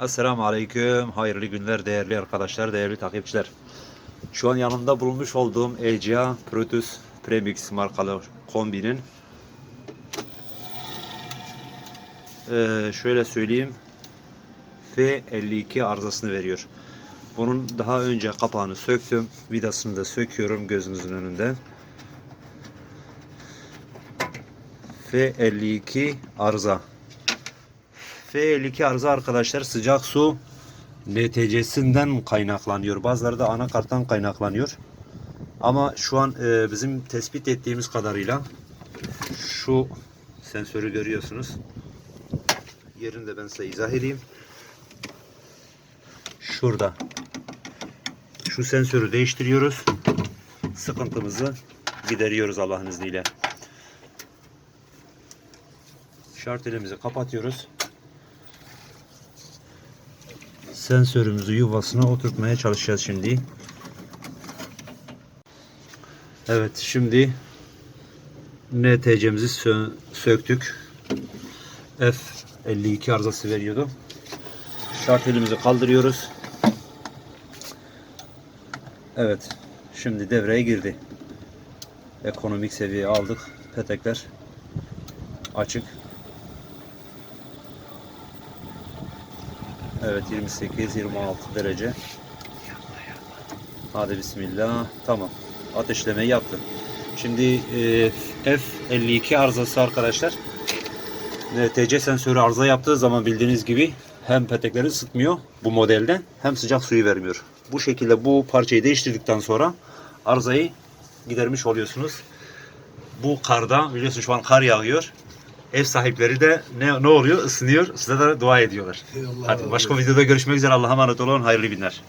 Esselamu Aleyküm. Hayırlı günler değerli arkadaşlar, değerli takipçiler. Şu an yanımda bulunmuş olduğum Egea Protus Premix markalı kombinin eee, şöyle söyleyeyim F52 arızasını veriyor. Bunun daha önce kapağını söktüm. Vidasını da söküyorum gözünüzün önünde. F52 arıza. F52 arıza arkadaşlar sıcak su NTC'sinden kaynaklanıyor. Bazıları da anakarttan kaynaklanıyor. Ama şu an e, bizim tespit ettiğimiz kadarıyla şu sensörü görüyorsunuz. Yerini de ben size izah edeyim. Şurada. Şu sensörü değiştiriyoruz. Sıkıntımızı gideriyoruz Allah'ın izniyle. Şartelimizi kapatıyoruz. Sensörümüzü yuvasına oturtmaya çalışacağız şimdi. Evet şimdi NTC'mizi sö- söktük. F52 arızası veriyordu. Şartelimizi kaldırıyoruz. Evet. Şimdi devreye girdi. Ekonomik seviye aldık. Petekler açık. Evet 28-26 derece. Hadi bismillah. Tamam. Ateşlemeyi yaptı. Şimdi e, F52 arızası arkadaşlar. NTC sensörü arıza yaptığı zaman bildiğiniz gibi hem petekleri ısıtmıyor bu modelde hem sıcak suyu vermiyor. Bu şekilde bu parçayı değiştirdikten sonra arızayı gidermiş oluyorsunuz. Bu karda biliyorsun şu an kar yağıyor. Ev sahipleri de ne, ne oluyor? Isınıyor. Size de dua ediyorlar. Eyvallah Hadi başka videoda görüşmek üzere. Allah'a emanet olun. Hayırlı günler.